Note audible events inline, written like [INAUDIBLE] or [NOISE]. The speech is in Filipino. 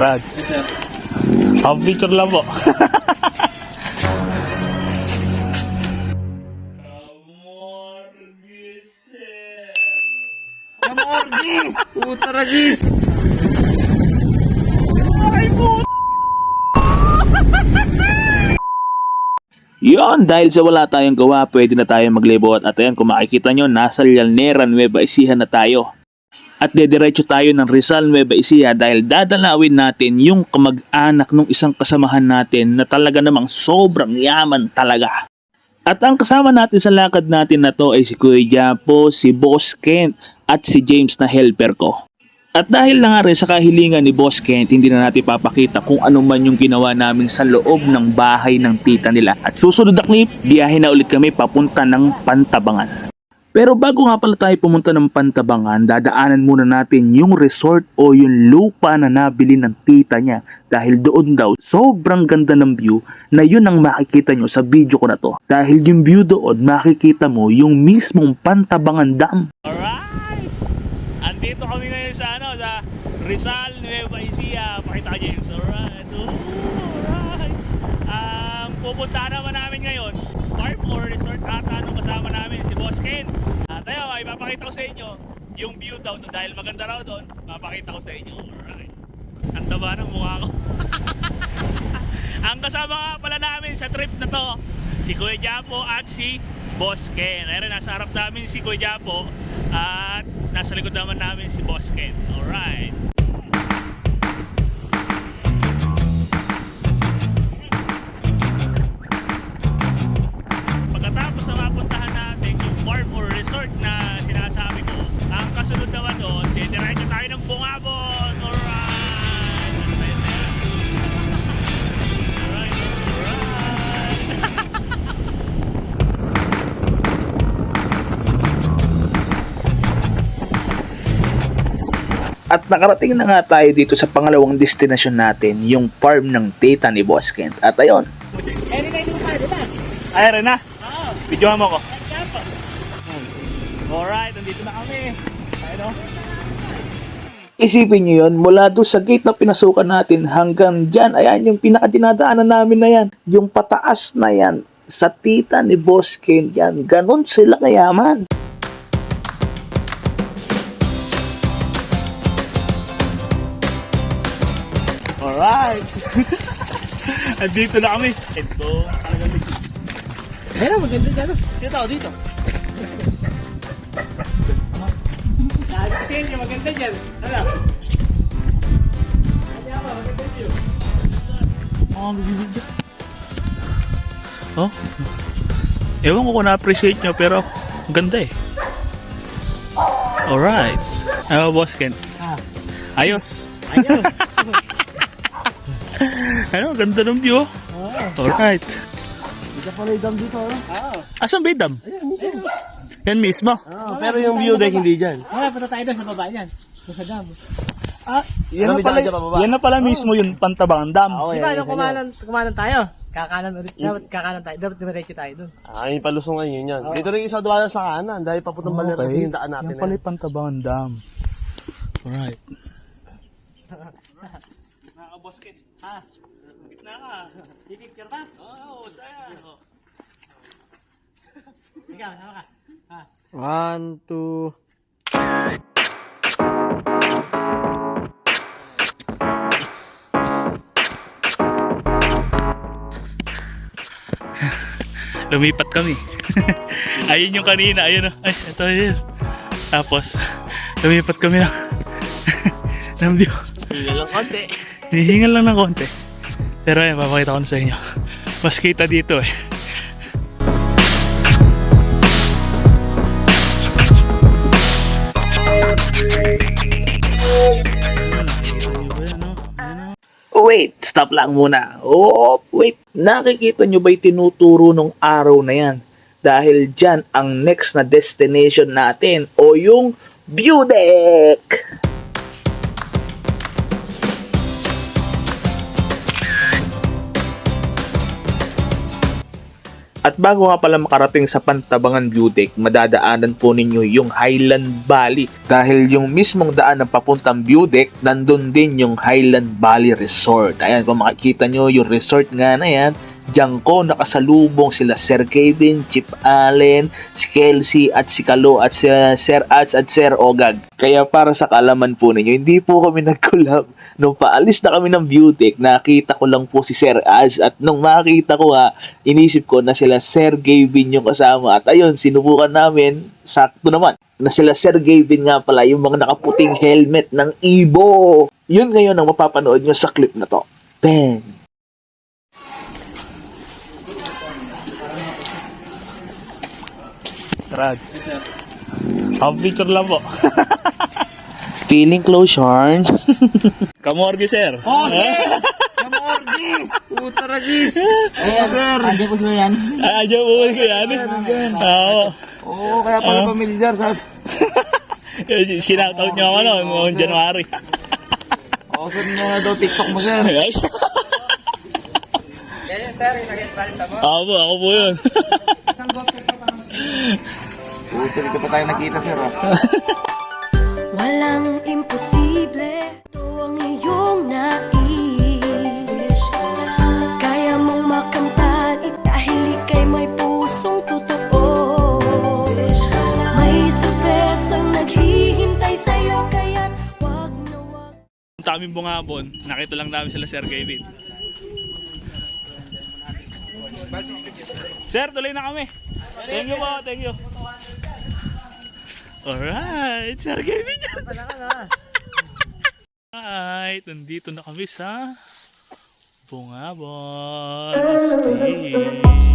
Raj. Half picture lang po. Kamorgi! Puta! Yon, dahil sa wala tayong gawa, pwede na tayong maglibot. At ayan, kung makikita nyo, nasa Llanera, Nueva Ecija na tayo. At dediretso tayo ng Rizal, Nueva Ecija dahil dadalawin natin yung kamag-anak ng isang kasamahan natin na talaga namang sobrang yaman talaga. At ang kasama natin sa lakad natin na to ay si Kuya Japo, si Boss Kent at si James na helper ko. At dahil na nga rin sa kahilingan ni Boss Kent, hindi na natin papakita kung ano man yung ginawa namin sa loob ng bahay ng tita nila. At susunod na clip, biyahe na ulit kami papunta ng Pantabangan. Pero bago nga pala tayo pumunta ng Pantabangan, dadaanan muna natin yung resort o yung lupa na nabili ng tita niya. Dahil doon daw, sobrang ganda ng view na yun ang makikita nyo sa video ko na to. Dahil yung view doon, makikita mo yung mismong Pantabangan Dam. Alright! Andito kami ngayon sa ano, sa Rizal, Nueva Ecija. Pakita kayo James. Alright. Alright. Ang pupuntahan naman namin ngayon, farm or resort ata nung kasama namin, Ken. At ayun, ay papakita ko sa inyo yung view daw doon dahil maganda raw doon. Papakita ko sa inyo. Alright. Ang taba ng mukha ko. [LAUGHS] Ang kasama pala namin sa trip na to, si Kuya Japo at si Boss Ken. Ayun, nasa harap namin si Kuya Japo at nasa likod naman namin si Boss Ken. Alright. At nakarating na nga tayo dito sa pangalawang destinasyon natin, yung farm ng tita ni Boss Kent. At ayun. Ay, rin na. Videohan mo ko. Alright, nandito na kami. Ayun. Isipin nyo yun, mula doon sa gate na pinasukan natin hanggang dyan, ayan yung pinakadinadaanan namin na yan. Yung pataas na yan, sa tita ni Boss Ken yan. Ganon sila kayaman. Alright. [LAUGHS] Andito na kami. Ito, talagang legit. Ayun, maganda dyan. Dito, dito. Kasi yun, maganda dyan. Ano? Oh, bibigyan. Oh? Ewan ko kung na-appreciate nyo, pero ang ganda eh. Alright. Ano, Boss Ken? Ah. Ayos. Ayun. [LAUGHS] [LAUGHS] Ano, ganda ng view. Oo. Alright. Dito pala yung dam dito, ano? Oo. Asan ba yung dam? Ayun, mismo. Yan mismo. Oo, pero yung view deck hindi dyan. Wala, punta tayo doon sa baba yan. Doon sa dam. Ah, yan Ano, na pala, yan na pala mismo yung pantabangan dam. Oo, Di yan, ba, yan, nung kumanan, kumanan tayo, kakanan ulit, dapat kakanan tayo, dapat diretso tayo dun. Ah, yung palusungan yun yan. Dito rin isa dumaan sa kanan dahil papuntang Balera kasi yung daan natin. Yan pala eh. yung pantabangan dam. Alright. [LAUGHS] Nakabosket. Ah, Gitna ka. pipicture ba? Oo, saya. Ikaw, sama ka. Ah, One, two... Lumipat kami. [LAUGHS] ayun yung kanina, ayun. oh. Ay, ito yun. Tapos, lumipat kami ng view. Hinga lang konti. Hihingal lang ng konti. Pero ayun, papakita ko na sa inyo. Mas kita dito eh. Wait, stop lang muna. Oh, wait. Nakikita nyo ba'y tinuturo nung araw na yan? Dahil dyan ang next na destination natin o yung view deck. At bago nga pala makarating sa Pantabangan Deck, madadaanan po ninyo yung Highland Valley. Dahil yung mismong daan ng papuntang Deck, nandun din yung Highland Valley Resort. Ayan, kung makikita nyo yung resort nga na yan, Diyan ko nakasalubong sila Sir Kevin, Chip Allen, si Kelsey at si Kalo at si Sir Ats at Sir Ogag. Kaya para sa kalaman po ninyo, hindi po kami [LAUGHS] nag-collab. Nung paalis na kami ng Beautech, nakita ko lang po si Sir Ats at nung makita ko ha, inisip ko na sila Sir Gavin yung kasama. At ayun, sinubukan namin, sakto naman, na sila Sir Gavin nga pala, yung mga nakaputing helmet ng Ibo. Yun ngayon ang mapapanood nyo sa clip na to. Bang! Rad. Half picture lang po. [LAUGHS] Feeling close, Sean. [LAUGHS] Kamorgi, sir. Oh, sir! Kamorgi! Puta ragis! Ayan, sir. Andiyan po sila yan. Ah, dyan po ko yan. Oo. Oo, kaya pala pamilyar. Eh, nyo ako noon, noong January. Oo, sir, daw TikTok mo, sir. Ako po, ako po yun. Sir, ito pa tayo nakita, sir. ah. [LAUGHS] Walang imposible Ito ang iyong nais Kaya mong makamtan Dahil ika'y may pusong totoo May sorpresang naghihintay sa'yo Kaya't wag na wag Ang taming bungabon, nakita lang namin sila Sir Kevin. Sir, tuloy na kami. Thank you po, thank you. Alright, Sir Kevin yan. Alright, nandito na kami sa Bungabon Estate.